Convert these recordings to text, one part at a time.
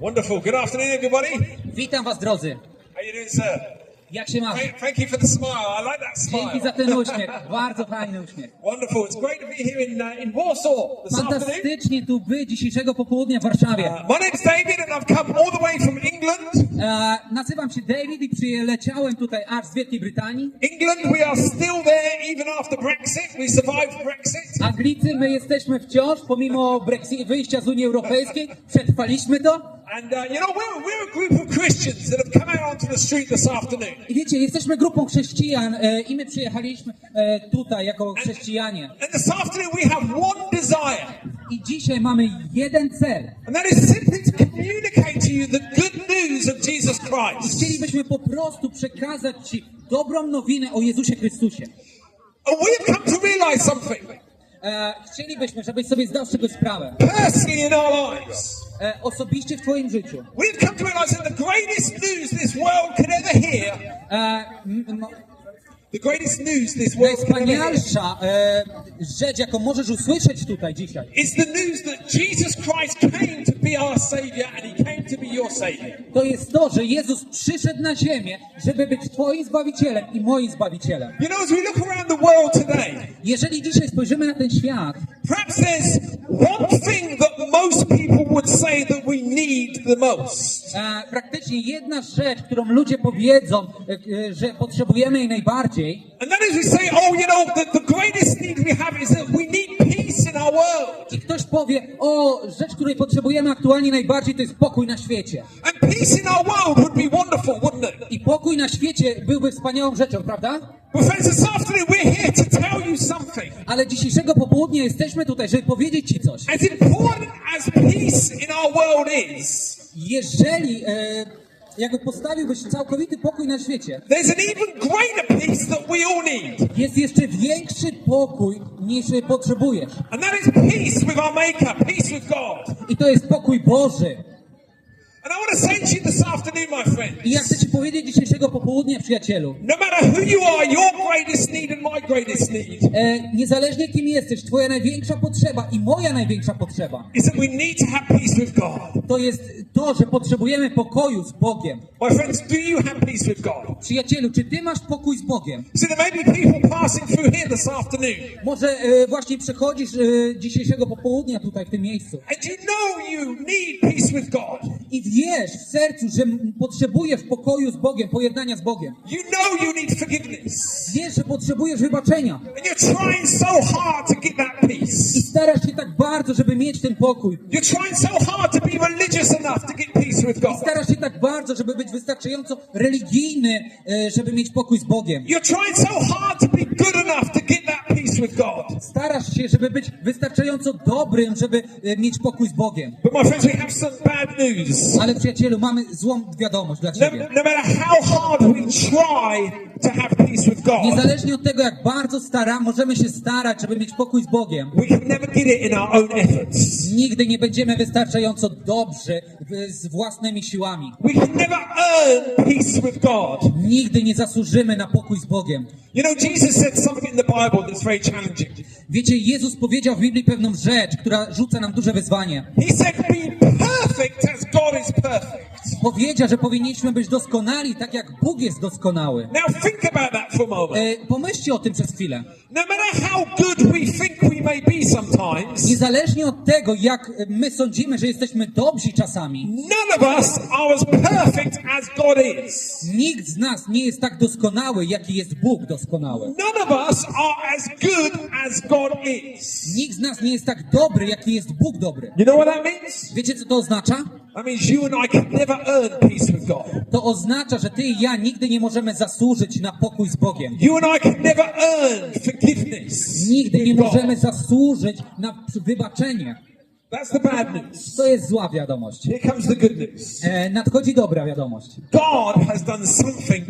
Wonderful. Good afternoon, everybody. Witam was drodzy. How you doing, sir? Jak się masz? Thank, thank you for the smile. I like that Dzięki za smile. ten uśmiech. Bardzo fajny uśmiech. Wonderful. It's great to be here in uh, in Warsaw this afternoon. Fantastycznie tu być dzisiejszego popołudnia w Warszawie. Uh, my name's David, and I've come all the way from England. E, nazywam się David i przyleciałem tutaj aż z Wielkiej Brytanii. England, we are still there even after Brexit. We survived Brexit. Anglicy, my jesteśmy wciąż, pomimo Brexit, wyjścia z Unii Europejskiej, przetrwaliśmy to. And uh, you know, we're, we're a group of Christians that have come out onto the street this afternoon. I wiecie, jesteśmy grupą chrześcijan e, i my przyjechaliśmy e, tutaj jako chrześcijanie. And this afternoon we have one desire, I dzisiaj mamy jeden cel. and that is simply to communicate to you the good news of Jesus Christ. Chcielibyśmy po prostu przekazać Ci dobrą nowinę o Jezusie Chrystusie. And we have come to realize something E, chcielibyśmy, żebyś sobie zdał z czego sprawę. personally in our lives. E, osobiście w Twoim życiu. We've come to realize that the greatest news this world could ever hear, E, m, the greatest news this world could ever hear, najwspanialsza e, rzecz, jaką możesz usłyszeć tutaj dzisiaj, is the news that Jesus Christ came to be our Savior and He came to jest to, że Jezus przyszedł na ziemię, żeby być Twoim Zbawicielem i moim Zbawicielem. You know, as we look around the world today, Jeżeli dzisiaj spojrzymy na ten świat, perhaps there's one thing that most people would say that we need the most. e, praktycznie jedna rzecz, którą ludzie powiedzą, e, e, że potrzebujemy jej najbardziej, And that is we say, oh, you know, the, the greatest need we have is that we need peace in our world. i ktoś powie, o, rzecz, której potrzebujemy aktualnie najbardziej, to jest pokój na świecie. And peace in our world would be wonderful, wouldn't it? I pokój na świecie byłby wspaniałą rzeczą, prawda? Ale dzisiejszego popołudnia jesteśmy tutaj, żeby powiedzieć Ci coś. As important as peace in our world is, Jeżeli e, jakby postawiłbyś całkowity pokój na świecie, there's an even greater peace that we all need. jest jeszcze większy pokój niż potrzebujesz. And that is peace with our Maker, peace with God. I to jest pokój Boży. And I want to say to you this afternoon, my friends, I ja chcę Ci powiedzieć dzisiejszego popołudnia, przyjacielu, no matter who you are, your greatest need and my greatest need e, niezależnie kim jesteś, Twoja największa potrzeba i moja największa potrzeba, is that we need to have peace with God. To jest to, że potrzebujemy pokoju z Bogiem. My friends, do you have peace with God? Przyjacielu, czy Ty masz pokój z Bogiem? See, there may be people passing through here this afternoon, Może e, właśnie przechodzisz e, dzisiejszego popołudnia tutaj w tym miejscu and you know you need peace with God. i wiesz w sercu, że potrzebujesz pokoju z Bogiem, pojednania z Bogiem. You know you need forgiveness. Wiesz, że potrzebujesz wybaczenia And you're trying so hard to get that i peace. starasz się tak bardzo, żeby mieć ten pokój. You're trying so hard to be religious enough to get peace with I God. starasz się tak bardzo, żeby być wystarczająco religijny, e, żeby mieć pokój z Bogiem. You're trying so hard się, żeby być wystarczająco dobrym, żeby e, mieć pokój z Bogiem. But my friends, we have some bad news. Ale przyjacielu, mamy złą wiadomość dla No, Ciebie. no matter how hard we try to have peace with God, Niezależnie od tego, jak bardzo stara, możemy się starać, żeby mieć pokój z Bogiem. we can never get it in our own efforts. Nigdy nie będziemy wystarczająco dobrzy z własnymi siłami. We can never earn peace with God. Nigdy nie zasłużymy na pokój z Bogiem. You know, Jesus said something in the Bible that's very challenging. Wiecie, Jezus powiedział w Biblii pewną rzecz, która rzuca nam duże wyzwanie. He said, Be perfect as God is perfect. Powiedział, że powinniśmy być doskonali, tak jak Bóg jest doskonały. Now, think about that for a moment. E, pomyślcie o tym przez chwilę. No matter how good we think we Niezależnie od tego, jak my sądzimy, że jesteśmy dobrzy czasami, none of us are as perfect as God is. nikt z nas nie jest tak doskonały, jaki jest Bóg doskonały. None of us are as good as God is. Nikt z nas nie jest tak dobry, jaki jest Bóg dobry. You know what that means? Wiecie, co to oznacza? That means you and I can never earn peace with God. To oznacza, że ty i ja nigdy nie możemy zasłużyć na pokój z Bogiem. You and I can never earn forgiveness. Nigdy nie możemy zasłużyć na wybaczenie. That's the bad news. To jest zła wiadomość. Here comes the good news. E, nadchodzi dobra wiadomość. God has done something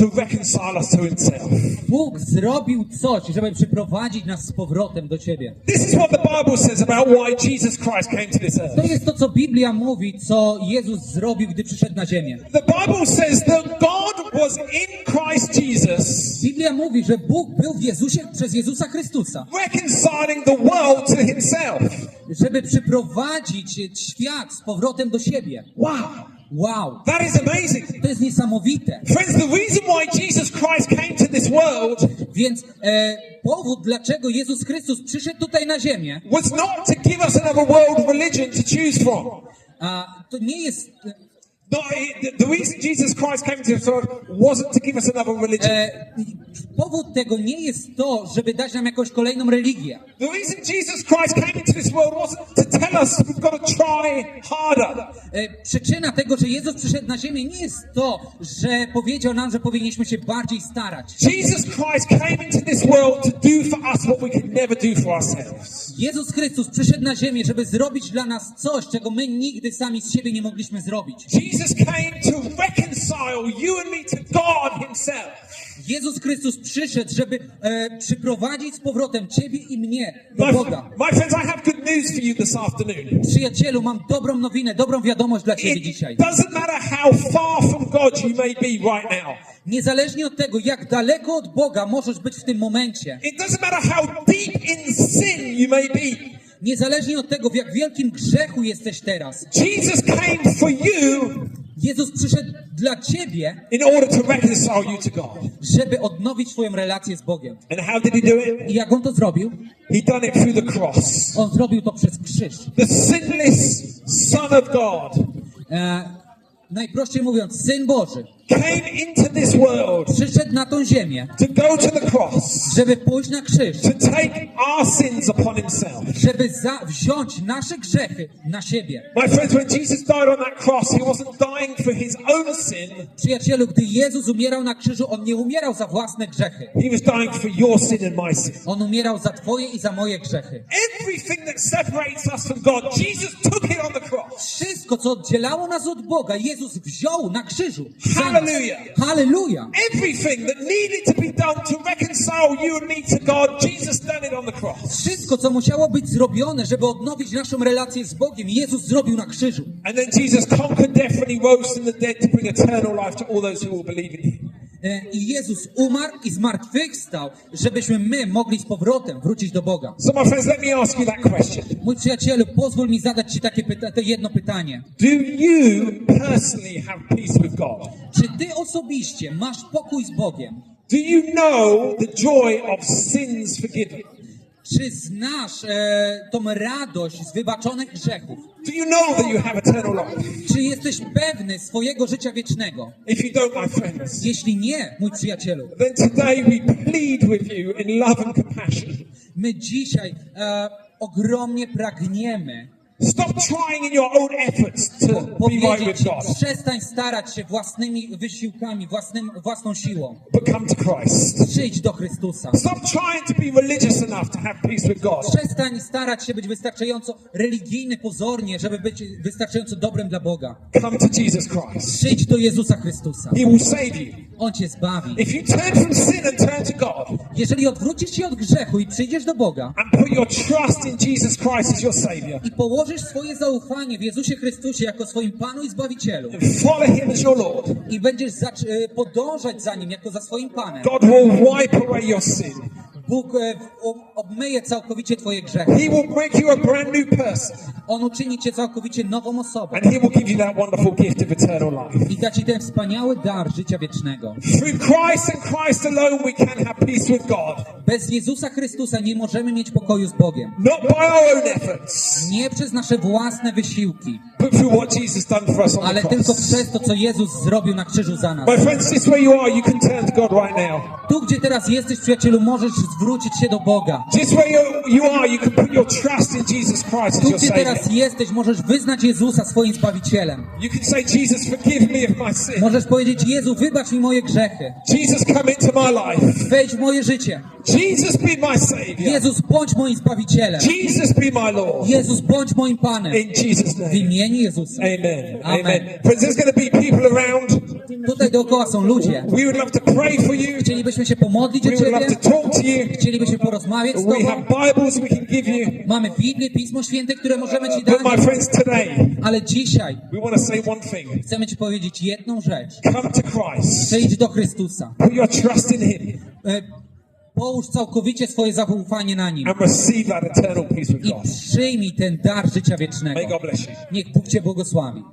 to reconcile us to himself. Bóg zrobił coś, żeby przyprowadzić nas z powrotem do Ciebie. This is what the Bible says about why Jesus Christ came to this To earth. jest to, co Biblia mówi, co Jezus zrobił, gdy przyszedł na ziemię. The Bible says that God was in Christ Jesus, Biblia mówi, że Bóg był w Jezusie przez Jezusa Chrystusa, reconciling the world to himself. żeby przyprowadzić świat z powrotem do siebie. Wow, Wow, that is amazing. to jest niesamowite. Friends, the reason why Jesus Christ came to this world Więc e, powód, dlaczego Jezus Chrystus przyszedł tutaj na ziemię, was not to give us another world religion to choose from. a to nie jest No, it- the reason Jesus Christ came to this world wasn't to give us another religion. E, powód tego nie jest to, żeby dać nam jakąś kolejną religię. The reason Jesus Christ came into this world wasn't to tell us we've got to try harder. E, przyczyna tego, że Jezus przyszedł na ziemię, nie jest to, że powiedział nam, że powinniśmy się bardziej starać. Jesus Christ came into this world to do for us what we could never do for ourselves. Jezus Chrystus przyszedł na ziemię, żeby zrobić dla nas coś, czego my nigdy sami z siebie nie mogliśmy zrobić. Jesus came to reconcile you and me to God Himself. Jezus Chrystus przyszedł, żeby e, przyprowadzić z powrotem Ciebie i mnie do My, Boga. my friends, I have good news for you this afternoon. Przyjacielu, mam dobrą nowinę, dobrą wiadomość dla Ciebie It dzisiaj. doesn't matter how far from God you may be right now. Niezależnie od tego, jak daleko od Boga możesz być w tym momencie, It doesn't matter how deep in sin you may be. niezależnie od tego, w jak wielkim grzechu jesteś teraz, Jesus came for you Jezus przyszedł dla Ciebie, in order to reconcile you to God. żeby odnowić Twoją relację z Bogiem. And how did He do it? I jak On to zrobił? He done it through the cross. On zrobił to przez krzyż. The sinless Son of God E, najprościej mówiąc, Syn Boży came into this world przyszedł na tą ziemię, to go to the cross, żeby pójść na krzyż, to take our sins upon Himself. żeby za, wziąć nasze grzechy na siebie. My friends, when Jesus died on that cross, He wasn't dying for His own sin, Przyjacielu, gdy Jezus umierał na krzyżu, On nie umierał za własne grzechy. He was dying for your sin and my sin. On umierał za Twoje i za moje grzechy. Everything that separates us from God, Jesus took it on the cross. Wszystko, co oddzielało nas od Boga, Jezus wziął na krzyżu. Hallelujah. Halleluja! Everything that needed to be done to reconcile you and me to God, Jesus done it on the cross. Wszystko, co musiało być zrobione, żeby odnowić naszą relację z Bogiem, Jezus zrobił na krzyżu. And then Jesus conquered death when He rose from the dead to bring eternal life to all those who will believe in Him. E, I Jezus umarł i zmartwychwstał, żebyśmy my mogli z powrotem wrócić do Boga. So, my friends, let me ask you that question. Mój przyjacielu, pozwól mi zadać Ci takie pyta- to jedno pytanie. Do you personally have peace with God? Czy Ty osobiście masz pokój z Bogiem? Do you know the joy of sins forgiven? Czy znasz e, tą radość z wybaczonych grzechów? Do you know that you have eternal life? Czy jesteś pewny swojego życia wiecznego? If you don't, my friends, Jeśli nie, mój przyjacielu, then today we plead with you in love and compassion. my dzisiaj e, ogromnie pragniemy Stop trying in your own efforts to be right with God, przestań starać się własnymi wysiłkami, własnym, własną siłą. but come to Christ. Przyjdź do Chrystusa. Stop trying to be religious enough to have peace with God. Przestań starać się być wystarczająco religijny pozornie, żeby być wystarczająco dobrym dla Boga. Come to Jesus Christ. Przyjdź do Jezusa Chrystusa. He will save you. On cię zbawi. If you turn from sin and turn to God Jeżeli odwrócisz się od grzechu i przyjdziesz do Boga and put your trust in Jesus Christ as your Savior, i położysz swoje zaufanie w Jezusie Chrystusie jako swoim Panu i Zbawicielu and follow Him as your Lord, i będziesz e, podążać za Nim jako za swoim Panem, God will wipe away your sin. Bóg e, obmyje całkowicie Twoje grzechy. He will make you a brand new person, On uczyni Cię całkowicie nową osobą and He will give you that wonderful gift of eternal life. i da Ci ten wspaniały dar życia wiecznego. Through Christ and Christ alone, we can have peace with God. Bez Jezusa Chrystusa nie możemy mieć pokoju z Bogiem. Not by our own efforts, Nie przez nasze własne wysiłki, but through what Jesus done for us on the ale tylko przez to, co Jezus zrobił na krzyżu za nas. My friends, this where you are, you can turn to God right now. Tu, gdzie teraz jesteś, przyjacielu, możesz zwrócić się do Boga. Just where you, you are, you can put your trust in Jesus Christ as Tu, your gdzie Savior. teraz jesteś, możesz wyznać Jezusa swoim Zbawicielem. You can say, Jesus, forgive me of my sin. Możesz powiedzieć, Jezu, wybacz mi moje grzechy. Jesus, come into my life. Wejdź w moje życie. Jesus be my Savior. Jezus, bądź moim Zbawicielem. Jesus be my Lord. Jezus, bądź moim Panem. In Jesus' W name. imieniu Jezusa. Amen. Amen. Amen. Friends, there's going to be people around. Tutaj dookoła są ludzie. We would love to pray for you. Chcielibyśmy się pomodlić o We would love Ciebie. to talk to you. Chcielibyśmy porozmawiać z We Tobą. have Bibles we can give you. Mamy Biblię, Pismo Święte, które możemy Ci dać. My friends, today, Ale dzisiaj we want to say one thing. chcemy Ci powiedzieć jedną rzecz. Come to Christ. Przyjdź do Chrystusa. Put your trust in Him E, Połóż całkowicie swoje zaufanie na Nim. and receive that eternal peace with I przyjmij ten dar życia wiecznego. May God bless you. Niech Bóg Cię błogosławi.